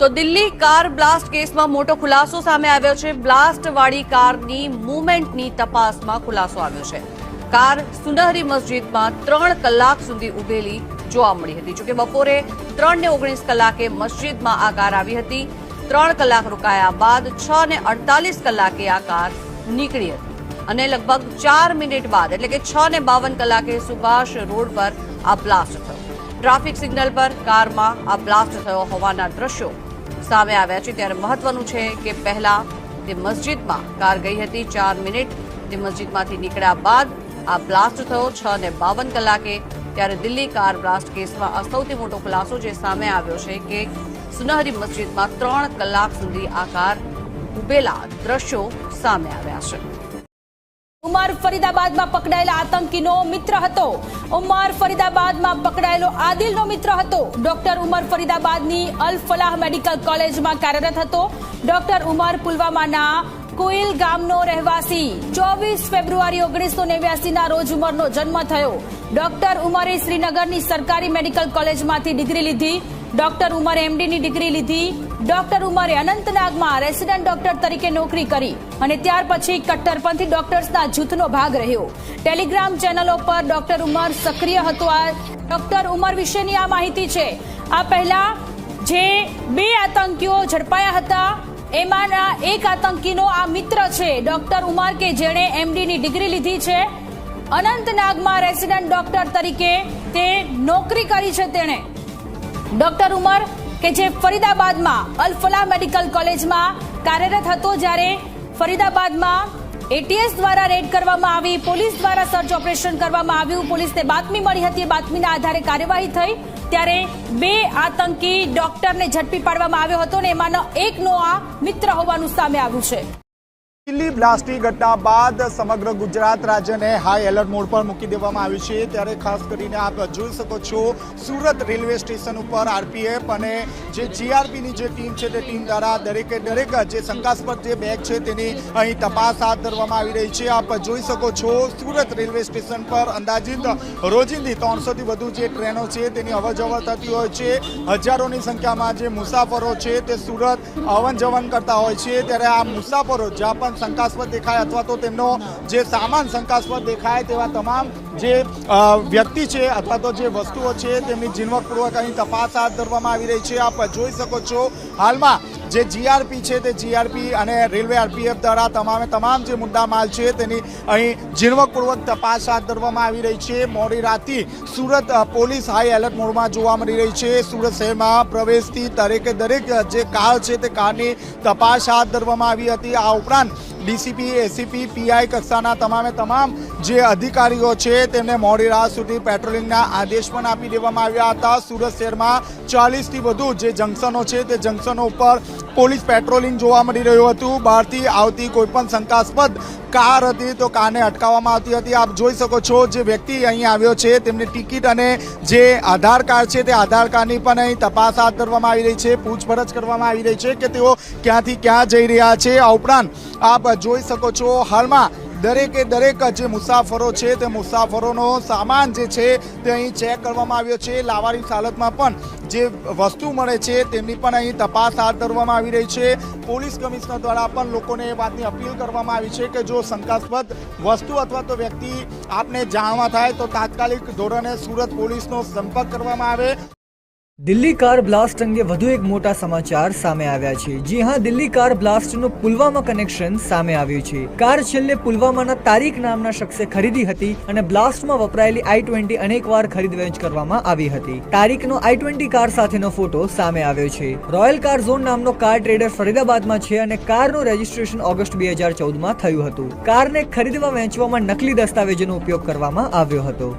તો Delhi car blast કેસમાં મોટો ખુલાસો સામે આવ્યો છે. બ્લાસ્ટવાળી કારની મૂવમેન્ટની તપાસમાં ખુલાસો આવ્યો છે. કાર સુનહરી મસ્જિદમાં ત્રણ કલાક સુધી ઉભેલી જોવા મળી હતી. જોકે બપોરે ત્રણ ને ઓગણીસ કલાકે મસ્જિદમાં આ કાર આવી હતી. ત્રણ કલાક રોકાયા બાદ છ ને અડતાલીસ કલાકે આ કાર નીકળી હતી. અને લગભગ ચાર મિનિટ બાદ, એટલે કે છ ને બાવન કલાકે સુભાષ રોડ પર આ બ્લાસ્ટ થયો. ટ્રાફિક સિગ્નલ પર કારમાં આ બ્લાસ્ટ થયો હોવાના દ્રશ્યો સામે આવ્યા છે ત્યારે મહત્વનું છે કે પહેલા તે મસ્જિદમાં કાર ગઈ હતી ચાર મિનિટ. તે મસ્જિદમાંથી નીકળ્યા બાદ આ બ્લાસ્ટ થયો છ ને બાવન કલાકે ત્યારે દિલ્હી કાર બ્લાસ્ટ કેસમાં આ સૌથી મોટો ખુલાસો જે સામે આવ્યો છે કે સુનહરી મસ્જિદમાં ત્રણ કલાક સુધી આ કાર ઉભેલા દ્રશ્યો સામે આવ્યા છે. ઉમર ફરીદાબાદમાં પકડાયેલા આતંકીનો મિત્ર હતો. ઉમર ફરીદાબાદમાં પકડાયેલો આદિલનો મિત્ર હતો. ડોક્ટર ઉમર ફરીદાબાદની અલ ફલાહ મેડિકલ કોલેજમાં કાર્યરત હતો. ડોક્ટર ઉમર પુલવામાના કુઇલ ગામનો રહેવાસી. ચોવીસ ફેબ્રુઆરી ઓગણીસો નેવ્યાસીના રોજ ઉંમરનો જન્મ થયો. ડોક્ટર ઉમરે શ્રીનગરની સરકારી મેડિકલ કોલેજમાંથી ડિગ્રી લીધી. ડોક્ટર ઉમરે એમડીની ડિગ્રી લીધી. ડોક્ટર ઉમરે અનંતનાગમાં રેસિડન્ટ ડોક્ટર તરીકે નોકરી કરી અને ત્યાર પછી કટ્ટરપંથી ડોક્ટર્સના જૂથનો ભાગ રહ્યો. ટેલિગ્રામ ચેનલો પર ડોક્ટર ઉમર સક્રિય હતો. આ ડોક્ટર ઉમર વિશેની આ માહિતી છે. આ પહેલા જે બે આતંકીઓ ઝડપાયા હતા એમાંના એક આતંકીનો આ મિત્ર છે. ડોક્ટર ઉમર કે જેણે એમડીની ડિગ્રી લીધી છે. અનંતનાગમાં રેસિડન્ટ ડોક્ટર તરીકે તે નોકરી કરી છે તેણે. ડોક્ટર ઉમર કે જે ફરીદાબાદમાં અલ મેડિકલ કોલેજમાં કાર્યરત હતો જ્યારે ફરીદાબાદમાં એટીએસ દ્વારા રેડ કરવામાં આવી, પોલીસ દ્વારા સર્ચ ઓપરેશન કરવામાં આવ્યું, પોલીસને બાતમી મળી હતી બાતમીના આધારે કાર્યવાહી થઈ. ત્યારે બે આતંકી ડોક્ટરને ઝડપી પાડવામાં આવ્યો હતો ને એમાંનો એકનો આ મિત્ર હોવાનું સામે આવ્યું છે. દિલ્હી બ્લાસ્ટની ઘટના બાદ સમગ્ર ગુજરાત રાજ્યને હાઈ એલર્ટ મોડ પર મૂકી દેવામાં આવ્યું છે. ત્યારે ખાસ કરીને આપ જોઈ શકો છો, સુરત રેલવે સ્ટેશન ઉપર આરપીએફ અને જે જીઆરપીની જે ટીમ છે તે ટીમ દ્વારા દરેકે દરેક જે શંકાસ્પદ જે બેગ છે તેની અહીં તપાસ હાથ ધરવામાં આવી રહી છે. આપ જોઈ શકો છો, સુરત રેલવે સ્ટેશન પર અંદાજિત રોજિંદી ત્રણસોથી વધુ જે ટ્રેનો છે તેની અવર થતી હોય છે. હજારોની સંખ્યામાં જે મુસાફરો છે તે સુરત આવન જવન કરતા હોય છે. ત્યારે આ મુસાફરો જ્યાં શંકાસ્પદ દેખાય અથવા તો તેમનો જે સામાન શંકાસ્પદ દેખાય તેવા તમામ જે વ્યક્તિ છે અથવા તો જે વસ્તુઓ છે તેમની ઝીણવટપૂર્વક અહીં તપાસ હાથ ધરવામાં આવી રહી છે. આપ જોઈ શકો છો હાલમાં જે જીઆરપી છે તે જીઆરપી અને રેલવે આરપીએફ દ્વારા તમામે તમામ જે મુદ્દા માલ છે તેની અહીં ઝીણવટપૂર્વક તપાસ હાથ ધરવામાં આવી રહી છે. મોડી રાતથી સુરત પોલીસ હાઈ એલર્ટ મોડમાં જોવા મળી રહી છે. સુરત શહેરમાં પ્રવેશથી દરેકે દરેક જે કાર છે તે કારની તપાસ હાથ ધરવામાં આવી હતી. આ ઉપરાંત ડીસીપી, એસીપી, પીઆઈ કક્ષાના તમામે તમામ જે અધિકારીઓ છે તેમને મોડી રાત સુધી પેટ્રોલિંગના આદેશ પણ આપી દેવામાં આવ્યા હતા. સુરત શહેરમાં ચાલીસથી વધુ જે જંકશનો છે તે જંકશનો ઉપર પોલીસ પેટ્રોલિંગ જોવા મળી રહ્યું હતું. બહારથી આવતી કોઈપણ શંકાસ્પદ કાર હતી તો કારને અટકાવવામાં આવતી હતી. આપ જોઈ શકો છો જે વ્યક્તિ અહીં આવ્યો છે, તેમની ટિકિટ અને જે આધાર કાર્ડ છે તે આધાર કાર્ડની પણ અહીં તપાસ હાથ ધરવામાં આવી રહી છે, પૂછપરછ કરવામાં આવી રહી છે કે તેઓ ક્યાંથી ક્યાં જઈ રહ્યા છે. આ ઉપરાંત આપ જોઈ શકો છો, હાલમાં દરેકે દરેક જે મુસાફરો છે તે મુસાફરોનો સામાન જે છે તે અહીં ચેક કરવામાં આવ્યો છે. લાવારી હાલતમાં પણ જે વસ્તુ મળે છે તેમની પણ અહીં તપાસ હાથ ધરવામાં આવી રહી છે. પોલીસ કમિશનર દ્વારા પણ લોકોને એ વાતની અપીલ કરવામાં આવી છે કે જો શંકાસ્પદ વસ્તુ અથવા તો વ્યક્તિ આપને જાણવા થાય તો તાત્કાલિક ધોરણે સુરત પોલીસનો સંપર્ક કરવામાં આવે. દિલ્હી કાર બ્લાસ્ટ અંગે વધુ એક મોટા સમાચાર સામે આવ્યા છે. જી હા, દિલ્હી કાર બ્લાસ્ટનું પુલવામા કનેક્શન સામે આવ્યું છે. કાર છેલ્લે પુલવામાના તારીખ નામના શખ્સે ખરીદી હતી અને બ્લાસ્ટમાં વપરાયેલી આઈ ટ્વેન્ટી અનેકવાર ખરીદ વેચ કરવામાં આવી હતી. તારીખનો આઈ ટ્વેન્ટી કાર સાથેનો ફોટો સામે આવ્યો છે. રોયલ કાર ઝોન નામનો કાર ટ્રેડર ફરીદાબાદમાં છે અને કારનું રજીસ્ટ્રેશન ઓગસ્ટ બે હજાર ચૌદમાં થયું હતું. કારને ખરીદવા વેચવામાં નકલી દસ્તાવેજોનો ઉપયોગ કરવામાં આવ્યો હતો.